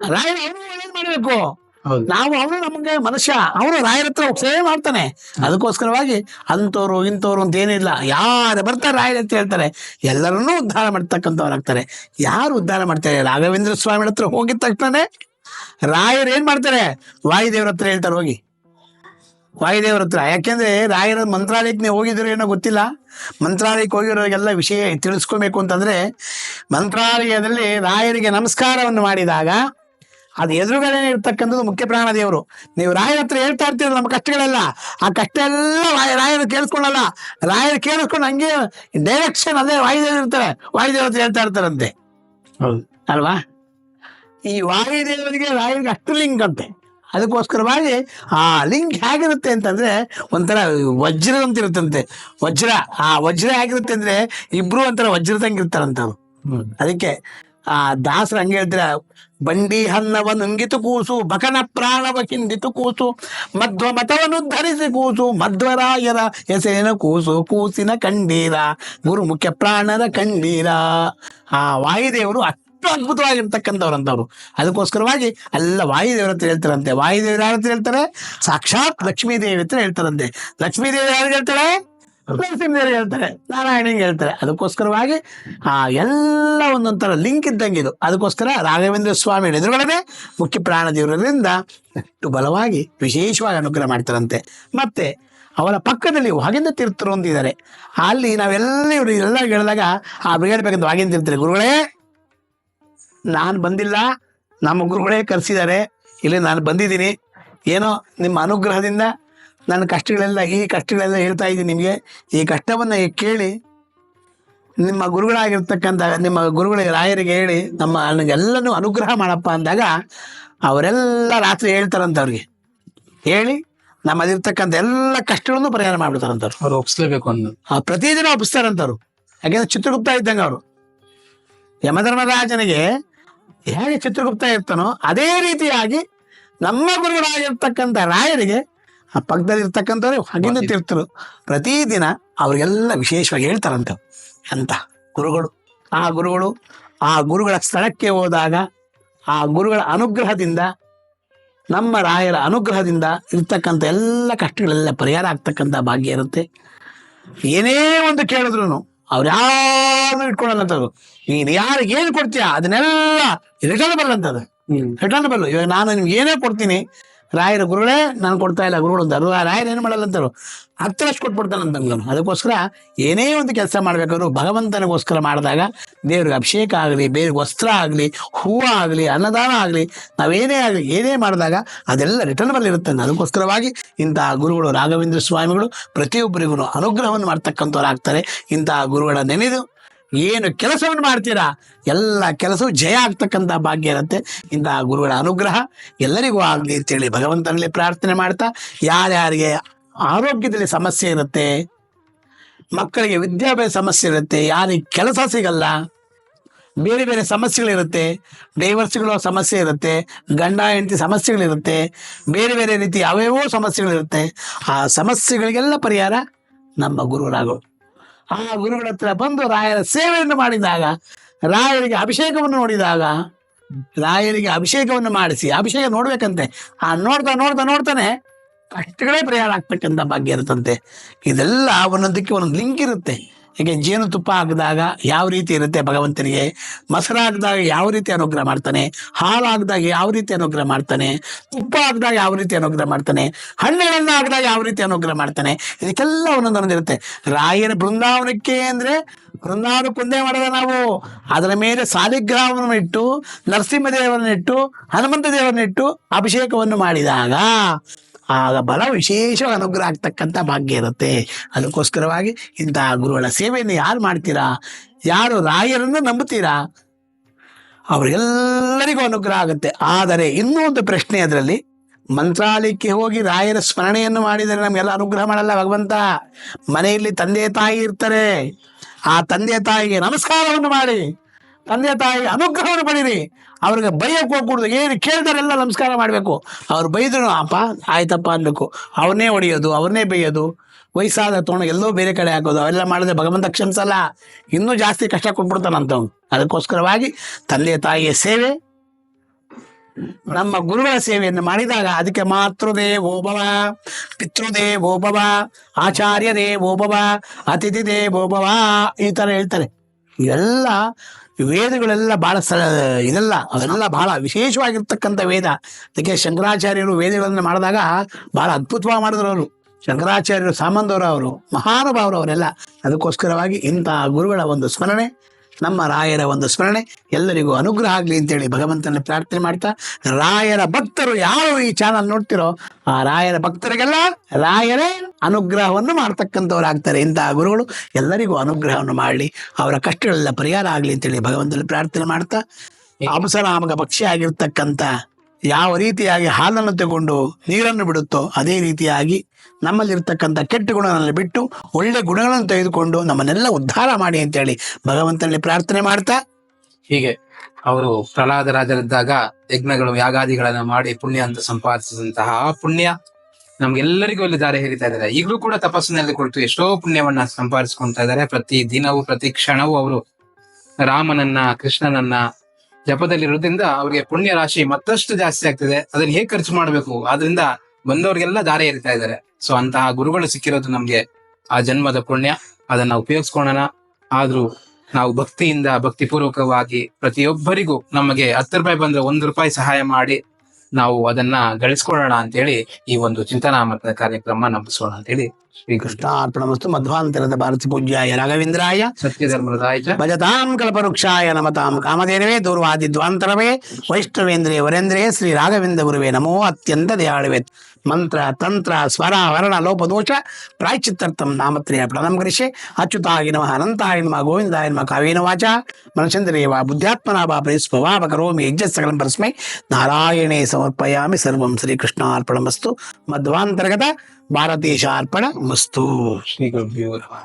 ರಾಯ ಅವನು ಒಳ್ಳೇದು ಮಾಡ್ಬೇಕು? ಹೌದು. ನಾವು ಅವನು ನಮ್ಗೆ ಮನುಷ್ಯ ಅವನು ರಾಯರ ಹತ್ರ ಸೇವೆ ಮಾಡ್ತಾನೆ. ಅದಕ್ಕೋಸ್ಕರವಾಗಿ ಅಂತವ್ರು ಇಂಥವ್ರು ಅಂತ ಏನಿಲ್ಲ. ಯಾರು ಬರ್ತಾರೆ ರಾಯರ ಅಂತ ಹೇಳ್ತಾರೆ. ಎಲ್ಲರನ್ನೂ ಉದ್ಧಾರ ಮಾಡ್ತಕ್ಕಂಥವ್ರು ಆಗ್ತಾರೆ. ಯಾರು ಉದ್ಧಾರ ಮಾಡ್ತಾರೆ ರಾಘವೇಂದ್ರ ಸ್ವಾಮಿ ಹತ್ರ ಹೋಗಿದ ತಕ್ಷಣ ರಾಯರ್ ಏನ್ ಮಾಡ್ತಾರೆ? ವಾಯುದೇವ್ರ ಹತ್ರ ಹೇಳ್ತಾರೆ ಹೋಗಿ. ವಾಯುದೇವ್ರ ಹತ್ರ. ಯಾಕೆಂದ್ರೆ ರಾಯರ ಮಂತ್ರಾಲಯಕ್ಕೆ ನೀವು ಹೋಗಿದ್ರೆ ಏನೋ ಗೊತ್ತಿಲ್ಲ? ಮಂತ್ರಾಲಯಕ್ಕೆ ಹೋಗಿರೋರಿಗೆಲ್ಲ ವಿಷಯ ತಿಳಿಸ್ಕೊಬೇಕು ಅಂತಂದ್ರೆ ಮಂತ್ರಾಲಯದಲ್ಲಿ ರಾಯರಿಗೆ ನಮಸ್ಕಾರವನ್ನು ಮಾಡಿದಾಗ ಅದು ಎದುರುಗಡೆ ಇರ್ತಕ್ಕಂಥದ್ದು ಮುಖ್ಯ ಪ್ರಾಣ ದೇವರು. ನೀವು ರಾಯರ ಹತ್ರ ಹೇಳ್ತಾ ಇರ್ತೀರ ನಮ್ಮ ಕಷ್ಟಗಳೆಲ್ಲ. ಆ ಕಷ್ಟ ಎಲ್ಲ ರಾಯ- ರಾಯರು ಕೇಳಿಸ್ಕೊಳ್ಳಲ್ಲ ರಾಯರು ಕೇಳಿಸ್ಕೊಂಡು ಹಂಗೆ ಡೈರೆಕ್ಷನ್ ಅದೇ ವಾಯುದೇವರು ಇರ್ತಾರೆ. ವಾಯುದೇವ್ರ ಹತ್ರ ಹೇಳ್ತಾ ಇರ್ತಾರಂತೆ. ಹೌದು. ಅಲ್ವಾ? ಈ ವಾಯುದೇವರಿಗೆ ರಾಯರಿಗೆ ಅಷ್ಟು ಲಿಂಕ್ ಅಂತೆ. ಅದಕ್ಕೋಸ್ಕರವಾಗಿ ಆ ಲಿಂಕ್ ಹೇಗಿರುತ್ತೆ ಅಂತಂದ್ರೆ ಒಂಥರ ವಜ್ರದಂತಿರುತ್ತಂತೆ ವಜ್ರ ಆ ವಜ್ರ ಹೇಗಿರುತ್ತೆ ಅಂದ್ರೆ ಇಬ್ರು ಒಂಥರ ವಜ್ರದಂಗೆ ಇರ್ತಾರಂತ. ಅದಕ್ಕೆ ಆ ದಾಸರ ಹಂಗೆ ಹೇಳ್ತಾರೆ ಬಂಡಿ ಹನ್ನವ ನುಂಗಿತು ಕೂಸು ಬಕನ ಪ್ರಾಣವ ಹಿಂದಿತು ಕೂಸು ಮಧ್ವ ಮತವನ್ನು ಧರಿಸಿ ಕೂಸು ಮಧ್ವರಾಯರ ಹೆಸರಿನ ಕೂಸು ಕೂಸಿನ ಕಂಡೀರ ಗುರು ಮುಖ್ಯ ಪ್ರಾಣರ ಕಂಡೀರ ಆ ವಾಯುದೇವರು ಅಷ್ಟು ಅದಕ್ಕೋಸ್ಕರವಾಗಿ ಅಲ್ಲ ವಾಯುದೇವರ ಹತ್ರ ಹೇಳ್ತಾರಂತೆ. ವಾಯುದೇವರ ಯಾರ ಹತ್ರ ಹೇಳ್ತಾರೆ? ಸಾಕ್ಷಾತ್ ಲಕ್ಷ್ಮೀ ದೇವಿ ಹತ್ರ ಹೇಳ್ತಾರಂತೆ. ಲಕ್ಷ್ಮೀ ದೇವಿ ಯಾರು ಹೇಳ್ತಾಳೆ? ನರಸಿಂಹದೇವರು ಹೇಳ್ತಾರೆ. ನಾರಾಯಣಿಗೆ ಹೇಳ್ತಾರೆ. ಅದಕ್ಕೋಸ್ಕರವಾಗಿ ಆ ಎಲ್ಲ ಒಂದೊಂಥರ ಲಿಂಕ್ ಇದ್ದಂಗೆ ಇದು. ಅದಕ್ಕೋಸ್ಕರ ರಾಘವೇಂದ್ರ ಸ್ವಾಮಿ ಎದುರುಗಡೆ ಮುಖ್ಯ ಪ್ರಾಣ ದೇವರಿಂದ ಅಷ್ಟು ಬಲವಾಗಿ ವಿಶೇಷವಾಗಿ ಅನುಗ್ರಹ ಮಾಡ್ತಾರಂತೆ. ಮತ್ತೆ ಅವರ ಪಕ್ಕದಲ್ಲಿ ವಾಗೇಂದ್ರ ತೀರ್ಥರು ಅಂತಿದ್ದಾರೆ ಅಲ್ಲಿ ನಾವೆಲ್ಲ ಇವರು ಎಲ್ಲ ಹೇಳಿದಾಗ ಆ ಬಿಗಡಬೇಕಂತ ವಾಗೇಂದ್ರ ತೀರ್ಥರು, ಗುರುಗಳೇ ನಾನು ಬಂದಿಲ್ಲ ನಮ್ಮ ಗುರುಗಳೇ ಕರೆಸಿದ್ದಾರೆ. ಇಲ್ಲಿ ನಾನು ಬಂದಿದ್ದೀನಿ. ಏನೋ ನಿಮ್ಮ ಅನುಗ್ರಹದಿಂದ ನನ್ನ ಕಷ್ಟಗಳೆಲ್ಲ ಈ ಕಷ್ಟಗಳೆಲ್ಲ ಹೇಳ್ತಾ ಇದ್ದೀನಿ ನಿಮಗೆ. ಈ ಕಷ್ಟವನ್ನು ಕೇಳಿ ನಿಮ್ಮ ಗುರುಗಳಾಗಿರ್ತಕ್ಕಂಥ ನಿಮ್ಮ ಗುರುಗಳಿಗೆ ರಾಯರಿಗೆ ಹೇಳಿ ನಮ್ಮ ನನಗೆಲ್ಲನೂ ಅನುಗ್ರಹ ಮಾಡಪ್ಪ ಅಂದಾಗ ಅವರೆಲ್ಲ ರಾತ್ರಿ ಹೇಳ್ತಾರಂತ ಅವ್ರಿಗೆ ಹೇಳಿ ನಮ್ಮದಿರ್ತಕ್ಕಂಥ ಎಲ್ಲ ಕಷ್ಟಗಳನ್ನು ಪರಿಹಾರ ಮಾಡ್ಬಿಡ್ತಾರಂತವ್ರು. ಅವ್ರು ಒಪ್ಸ್ಲೇಬೇಕು ಅಂದು ಆ ಪ್ರತಿದಿನ ಒಪ್ಪಿಸ್ತಾರಂತವ್ರು ಯಾಕೆಂದ್ರೆ ಚಿತ್ರಗುಪ್ತ ಇದ್ದಂಗೆ ಅವರು. ಯಮಧರ್ಮರಾಜನಿಗೆ ಹೇಗೆ ಚಿತ್ರಗುಪ್ತ ಇರ್ತಾನೋ ಅದೇ ರೀತಿಯಾಗಿ ನಮ್ಮ ಗುರುಗಳಾಗಿರ್ತಕ್ಕಂಥ ರಾಯರಿಗೆ ಆ ಪಕ್ಕದಲ್ಲಿ ಇರ್ತಕ್ಕಂಥವ್ರು ಹಾಗಿಂದ ತೀರ್ಥರು ಪ್ರತಿದಿನ ಅವರಿಗೆಲ್ಲ ವಿಶೇಷವಾಗಿ ಹೇಳ್ತಾರಂತ ಅಂತ ಗುರುಗಳು. ಆ ಗುರುಗಳು ಆ ಗುರುಗಳ ಸ್ಥಳಕ್ಕೆ ಹೋದಾಗ ಆ ಗುರುಗಳ ಅನುಗ್ರಹದಿಂದ ನಮ್ಮ ರಾಯರ ಅನುಗ್ರಹದಿಂದ ಇರ್ತಕ್ಕಂಥ ಎಲ್ಲ ಕಷ್ಟಗಳೆಲ್ಲ ಪರಿಹಾರ ಆಗ್ತಕ್ಕಂಥ ಭಾಗ್ಯ ಇರುತ್ತೆ. ಏನೇ ಒಂದು ಕೇಳಿದ್ರು ಅವ್ರು ಯಾರು ಇಟ್ಕೊಳಲ್ಲ ಅಂತದ್ದು ನೀನು ಯಾರಿಗೆ ಏನು ಕೊಡ್ತೀಯ? ಅದನ್ನೆಲ್ಲ ರಿಟರ್ನ್ ಬರಲ್ಲ ಅಂತದು ಹ್ಮ್. ರಿಟರ್ನ್ ಬರಲ್ಲ ಇವಾಗ ನಾನು ನಿಮ್ಗೆ ಏನೇ ಕೊಡ್ತೀನಿ ರಾಯರ ಗುರುಗಳೇ, ನಾನು ಕೊಡ್ತಾ ಇಲ್ಲ ಗುರುಗಳು ಅಂತಾರು ಆ ರಾಯರು ಏನು ಮಾಡಲ್ಲ ಅಂತಾರು? ಹತ್ತರಷ್ಟು ಕೊಟ್ಬಿಡ್ತಾನಂತ ಅದಕ್ಕೋಸ್ಕರ ಏನೇ ಒಂದು ಕೆಲಸ ಮಾಡ್ಬೇಕಾದ್ರು ಭಗವಂತನಿಗೋಸ್ಕರ ಮಾಡಿದಾಗ ದೇವ್ರಿಗೆ ಅಭಿಷೇಕ ಆಗಲಿ ಬೇರೆ ವಸ್ತ್ರ ಆಗಲಿ ಹೂವು ಆಗಲಿ, ಅನ್ನದಾನ ಆಗಲಿ, ನಾವೇನೇ ಆಗಲಿ, ಏನೇ ಮಾಡಿದಾಗ ಅದೆಲ್ಲ ರಿಟರ್ನ್ ಬರಲಿರುತ್ತೆ ಅದಕ್ಕೋಸ್ಕರವಾಗಿ ಇಂತಹ ಗುರುಗಳು ರಾಘವೇಂದ್ರ ಸ್ವಾಮಿಗಳು ಪ್ರತಿಯೊಬ್ಬರಿಗೂ ಅನುಗ್ರಹವನ್ನು ಮಾಡ್ತಕ್ಕಂಥವ್ರು ಆಗ್ತಾರೆ ಇಂತಹ ಗುರುಗಳ ನೆನೆದು ಏನು ಕೆಲಸವನ್ನು ಮಾಡ್ತೀರಾ? ಎಲ್ಲ ಕೆಲಸವು ಜಯ ಆಗ್ತಕ್ಕಂಥ ಭಾಗ್ಯ ಇರುತ್ತೆ. ಇಂತಹ ಗುರುಗಳ ಅನುಗ್ರಹ ಎಲ್ಲರಿಗೂ ಆಗಲಿ ಅಂತೇಳಿ ಭಗವಂತನಲ್ಲಿ ಪ್ರಾರ್ಥನೆ ಮಾಡ್ತಾ, ಯಾರ್ಯಾರಿಗೆ ಆರೋಗ್ಯದಲ್ಲಿ ಸಮಸ್ಯೆ ಇರುತ್ತೆ, ಮಕ್ಕಳಿಗೆ ವಿದ್ಯಾಭ್ಯಾಸ ಸಮಸ್ಯೆ ಇರುತ್ತೆ, ಯಾರಿಗೆ ಕೆಲಸ ಸಿಗಲ್ಲ, ಬೇರೆ ಬೇರೆ ಸಮಸ್ಯೆಗಳಿರುತ್ತೆ, ಡೈವರ್ಸ್ಗಳು ಸಮಸ್ಯೆ ಇರುತ್ತೆ, ಗಂಡ, ಹೆಂಡತಿ ಸಮಸ್ಯೆಗಳಿರುತ್ತೆ, ಬೇರೆ ಬೇರೆ ರೀತಿ ಯಾವ್ಯಾವೋ ಸಮಸ್ಯೆಗಳಿರುತ್ತೆ, ಆ ಸಮಸ್ಯೆಗಳಿಗೆಲ್ಲ ಪರಿಹಾರ ನಮ್ಮ ಗುರುರಾಗು ಆ ಗುರುಗಳ ಹತ್ರ ಬಂದು ರಾಯರ ಸೇವೆಯನ್ನು ಮಾಡಿದಾಗ, ರಾಯರಿಗೆ ಅಭಿಷೇಕವನ್ನು ನೋಡಿದಾಗ, ರಾಯರಿಗೆ ಅಭಿಷೇಕವನ್ನು ಮಾಡಿಸಿ, ಅಭಿಷೇಕ ನೋಡ್ಬೇಕಂತೆ. ಆ ನೋಡ್ತಾ ನೋಡ್ತಾ ನೋಡ್ತಾನೆ ಕಷ್ಟಗಳೇ ಪ್ರಯಾಣ ಆಗ್ತಕ್ಕಂಥ ಭಾಗ್ಯ ಇರುತ್ತಂತೆ. ಇದೆಲ್ಲ ಒಂದೊಂದಕ್ಕೆ ಒಂದೊಂದು ಲಿಂಕ್ ಇರುತ್ತೆ. ಹೀಗೆ ಜೇನುತುಪ್ಪ ಹಾಕಿದಾಗ ಯಾವ ರೀತಿ ಇರುತ್ತೆ ಭಗವಂತನಿಗೆ? ಮೊಸರು ಹಾಕಿದಾಗ ಯಾವ ರೀತಿ ಅನುಗ್ರಹ ಮಾಡ್ತಾನೆ? ಹಾಲು ಹಾಕಿದಾಗ ಯಾವ ರೀತಿ ಅನುಗ್ರಹ ಮಾಡ್ತಾನೆ? ತುಪ್ಪ ಹಾಕಿದಾಗ ಯಾವ ರೀತಿ ಅನುಗ್ರಹ ಮಾಡ್ತಾನೆ? ಹಣ್ಣುಗಳನ್ನು ಹಾಕಿದಾಗ ಯಾವ ರೀತಿ ಅನುಗ್ರಹ ಮಾಡ್ತಾನೆ? ಇದಕ್ಕೆಲ್ಲ ಒಂದೊಂದು ಇರುತ್ತೆ. ರಾಯರ ಬೃಂದಾವನಕ್ಕೆ ಅಂದ್ರೆ ಬೃಂದಾವನ ಕುಂದೆ ಮಾಡೋದ ನಾವು? ಅದರ ಮೇಲೆ ಸಾಲಿಗ್ರಾಮವನ್ನು ಇಟ್ಟು ನರಸಿಂಹ ದೇವರನ್ನ ಇಟ್ಟು ಹನುಮಂತ ದೇವರನ್ನಿಟ್ಟು ಅಭಿಷೇಕವನ್ನು ಮಾಡಿದಾಗ ಆಗ ಬಲ ವಿಶೇಷ ಅನುಗ್ರಹ ಆಗ್ತಕ್ಕಂಥ ಭಾಗ್ಯ ಇರುತ್ತೆ. ಅದಕ್ಕೋಸ್ಕರವಾಗಿ ಇಂತಹ ಗುರುಗಳ ಸೇವೆಯನ್ನು ಯಾರು ಮಾಡ್ತೀರಾ? ಯಾರು ರಾಯರನ್ನು ನಂಬುತ್ತೀರಾ? ಅವರಿಗೆಲ್ಲರಿಗೂ ಅನುಗ್ರಹ ಆಗುತ್ತೆ. ಆದರೆ ಇನ್ನೂ ಒಂದು ಪ್ರಶ್ನೆ ಅದರಲ್ಲಿ, ಮಂತ್ರಾಲಯಕ್ಕೆ ಹೋಗಿ ರಾಯರ ಸ್ಮರಣೆಯನ್ನು ಮಾಡಿದರೆ ನಮಗೆಲ್ಲ ಅನುಗ್ರಹ ಮಾಡಲ್ಲ ಭಗವಂತ. ಮನೆಯಲ್ಲಿ ತಂದೆ ತಾಯಿ ಇರ್ತಾರೆ. ಆ ತಂದೆ ತಾಯಿಗೆ ನಮಸ್ಕಾರವನ್ನು ಮಾಡಿ. ತಂದೆ ತಾಯಿ ಅನುಗ್ರಹವನ್ನು ಪಡೀರಿ. ಅವ್ರಿಗೆ ಬೈಯಕ್ಕೆ ಹೋಗ್ಬಿಡ್ದು ಏನು ಕೇಳ್ತಾರೆಲ್ಲ ನಮಸ್ಕಾರ ಮಾಡಬೇಕು. ಅವ್ರು ಬೈದ್ರು, ಅಪ್ಪ, ಆಯ್ತಪ್ಪ ಅನ್ಬೇಕು ಅವ್ರನ್ನೇ ಹೊಡೆಯೋದು, ಅವ್ರನ್ನೇ ಬೈಯೋದು. ವಯಸ್ಸಾದ ತೋಣ ಎಲ್ಲೋ ಬೇರೆ ಕಡೆ ಹಾಕೋದು. ಅವೆಲ್ಲ ಮಾಡಿದ್ರೆ ಭಗವಂತ ಕ್ಷಮಿಸಲ್ಲ. ಇನ್ನೂ ಜಾಸ್ತಿ ಕಷ್ಟ ಕೊಟ್ಬಿಡ್ತಾನಂತವ್ನು ಅದಕ್ಕೋಸ್ಕರವಾಗಿ ತಂದೆ ತಾಯಿಯ ಸೇವೆ, ನಮ್ಮ ಗುರುಗಳ ಸೇವೆಯನ್ನು ಮಾಡಿದಾಗ ಅದಕ್ಕೆ ಮಾತೃದೇ ಓಬವ ಪಿತೃದೇ ಓಬವ ಆಚಾರ್ಯದೇ ಓಬವ ಅತಿಥಿದೇ ಓಬವ ಈ ಥರ ಹೇಳ್ತಾರೆ. ಇವೆಲ್ಲ ವೇದಗಳೆಲ್ಲ ಬಹಳ ಸ, ಇದೆಲ್ಲ, ಅವೆಲ್ಲ ಬಹಳ ವಿಶೇಷವಾಗಿರ್ತಕ್ಕಂಥ ವೇದ. ಅದಕ್ಕೆ ಶಂಕರಾಚಾರ್ಯರು ವೇದಗಳನ್ನು ಮಾಡಿದಾಗ ಬಹಳ ಅದ್ಭುತವಾಗಿ ಮಾಡಿದ್ರು ಅವರು. ಶಂಕರಾಚಾರ್ಯರು ಸಾಮಂತವರು ಅವರು, ಮಹಾನುಭಾವರು ಅವರೆಲ್ಲ. ಅದಕ್ಕೋಸ್ಕರವಾಗಿ ಇಂತಹ ಗುರುಗಳ ಒಂದು ಸ್ಮರಣೆ ನಮ್ಮ ರಾಯರ ಒಂದು ಸ್ಮರಣೆ. ಎಲ್ಲರಿಗೂ ಅನುಗ್ರಹ ಆಗಲಿ ಅಂತೇಳಿ ಭಗವಂತನಲ್ಲಿ ಪ್ರಾರ್ಥನೆ ಮಾಡ್ತಾ, ರಾಯರ ಭಕ್ತರು ಯಾರು ಈ ಚಾನಲ್ ನೋಡ್ತಿರೋ, ಆ ರಾಯರ ಭಕ್ತರಿಗೆಲ್ಲ ರಾಯರೇ ಅನುಗ್ರಹವನ್ನು ಮಾಡ್ತಕ್ಕಂಥವ್ರು ಆಗ್ತಾರೆ ಇಂತಹ ಗುರುಗಳು ಎಲ್ಲರಿಗೂ ಅನುಗ್ರಹವನ್ನು ಮಾಡಲಿ, ಅವರ ಕಷ್ಟಗಳೆಲ್ಲ ಪರಿಹಾರ ಆಗಲಿ ಅಂತೇಳಿ ಭಗವಂತನಲ್ಲಿ ಪ್ರಾರ್ಥನೆ ಮಾಡ್ತಾ, ಅಪಸರಾಮಕ ಪಕ್ಷಿ ಆಗಿರ್ತಕ್ಕಂಥ ಯಾವ ರೀತಿಯಾಗಿ ಹಾಲನ್ನು ತಗೊಂಡು ನೀರನ್ನು ಬಿಡುತ್ತೋ ಅದೇ ರೀತಿಯಾಗಿ ನಮ್ಮಲ್ಲಿರ್ತಕ್ಕಂಥ ಕೆಟ್ಟ ಗುಣಗಳನ್ನು ಬಿಟ್ಟು ಒಳ್ಳೆ ಗುಣಗಳನ್ನು ತೆಗೆದುಕೊಂಡು ನಮ್ಮನ್ನೆಲ್ಲ ಉದ್ಧಾರ ಮಾಡಿ ಅಂತೇಳಿ ಭಗವಂತನಲ್ಲಿ ಪ್ರಾರ್ಥನೆ ಮಾಡ್ತಾ ಹೀಗೆ ಅವರು ಪ್ರಹ್ಲಾದ ರಾಜರಿದ್ದಾಗ ಯಜ್ಞಗಳು, ಯಾಗಾದಿಗಳನ್ನ ಮಾಡಿ ಪುಣ್ಯ ಅಂತ ಸಂಪಾದಿಸಿದಂತಹ ಆ ಪುಣ್ಯ ನಮ್ಗೆಲ್ಲರಿಗೂ ಇಲ್ಲಿ ದಾರಿ ಹೇರಿತಾ ಇದ್ದಾರೆ. ಈಗಲೂ ಕೂಡ ತಪಸ್ಸಿನಲ್ಲಿ ಕುರಿತು ಎಷ್ಟೋ ಪುಣ್ಯವನ್ನ ಸಂಪಾದಿಸ್ಕೊಂತ ಇದ್ದಾರೆ. ಪ್ರತಿ ದಿನವೂ, ಪ್ರತಿ ಕ್ಷಣವೂ ಅವರು ರಾಮನನ್ನ, ಕೃಷ್ಣನನ್ನ ಜಪದಲ್ಲಿರೋದ್ರಿಂದ ಅವ್ರಿಗೆ ಪುಣ್ಯ ರಾಶಿ ಮತ್ತಷ್ಟು ಜಾಸ್ತಿ ಆಗ್ತದೆ. ಅದನ್ನ ಹೇಗೆ ಖರ್ಚು ಮಾಡಬೇಕು? ಆದ್ರಿಂದ ಬಂದವರಿಗೆಲ್ಲ ದಾರಿ ಎರಿತಾ ಇದ್ದಾರೆ. ಸೊ ಅಂತಹ ಗುರುಗಳು ಸಿಕ್ಕಿರೋದು ನಮ್ಗೆ ಆ ಜನ್ಮದ ಪುಣ್ಯ. ಅದನ್ನ ಉಪಯೋಗಿಸ್ಕೊಳ್ಳೋಣ. ಆದ್ರೂ ನಾವು ಭಕ್ತಿಯಿಂದ, ಭಕ್ತಿಪೂರ್ವಕವಾಗಿ ಪ್ರತಿಯೊಬ್ಬರಿಗೂ ನಮಗೆ ಹತ್ತು ರೂಪಾಯಿ ಬಂದ್ರೆ ಒಂದು ರೂಪಾಯಿ ಸಹಾಯ ಮಾಡಿ ನಾವು ಅದನ್ನ ಗಳಿಸ್ಕೊಳ್ಳೋಣ ಅಂತೇಳಿ ಈ ಒಂದು ಚಿಂತನಾ ಮತದ ಕಾರ್ಯಕ್ರಮ ನಂಬಿಸೋಣ ಅಂತೇಳಿ ಶ್ರೀಕೃಷ್ಣ ಕೃಷ್ಣಾರ್ಪಣಮಸ್ತು ಮಧ್ವಾಂತರದ ಭಾರತಿ ಪೂಜ್ಯಾಯ ರಾಘವೇಂದ್ರಾಯ. ಸತ್ಯಧರ್ಮರಾಯ ಭಜತಾಂ ಕಲ್ಪವೃಕ್ಷಾಯ ನಮತಾಂ ಕಾಮಧೇನವೇ ದೂರ್ವಾದಿ ದ್ವಾಂತರವೇ ವೈಷ್ಣವೇಂದ್ರೇ ವರೇಂದ್ರೇ ಶ್ರೀ ರಾಘವೇಂದ್ರ ಗುರುವೇ ನಮೋ ಅತ್ಯಂತ ದಯಾಳುವೆ. ಮಂತ್ರ ತಂತ್ರ ಸ್ವರ ವರ್ಣ ಲೋಪದೋಷ ಪ್ರಾಯಶ್ಚಿತ್ತರ್ಥಂ ನಾಮತ್ರಯ ಪ್ರಣಂ ಕರಿಷೆ ಅಚ್ಯುತಾಯ ನಮಃ ಅನಂತಾಯ ನಮಃ ಗೋವಿಂದಾಯ ನಮಃ ಕಾವೇನ ವಾಚ. ಮನಚಂದ್ರೇವ ವಾ ಬಾ ವಾ ಕರೋಮಿ ಯಜ್ಜ ಸಕಲಂ ಪರಸ್ಮೈ. ನಾರಾಯಣೇ ಸಮರ್ಪಯಾಮಿ. ಸರ್ವಂ ಶ್ರೀಕೃಷ್ಣಾರ್ಪಣಮಸ್ತು ಮಧ್ವಾಂತರ್ಗತ ಭಾರತೀಶಾರ್ಪಣ ಮಸ್ತು ಶ್ರೀ ಗುರುಭ್ಯೋ ನಮಃ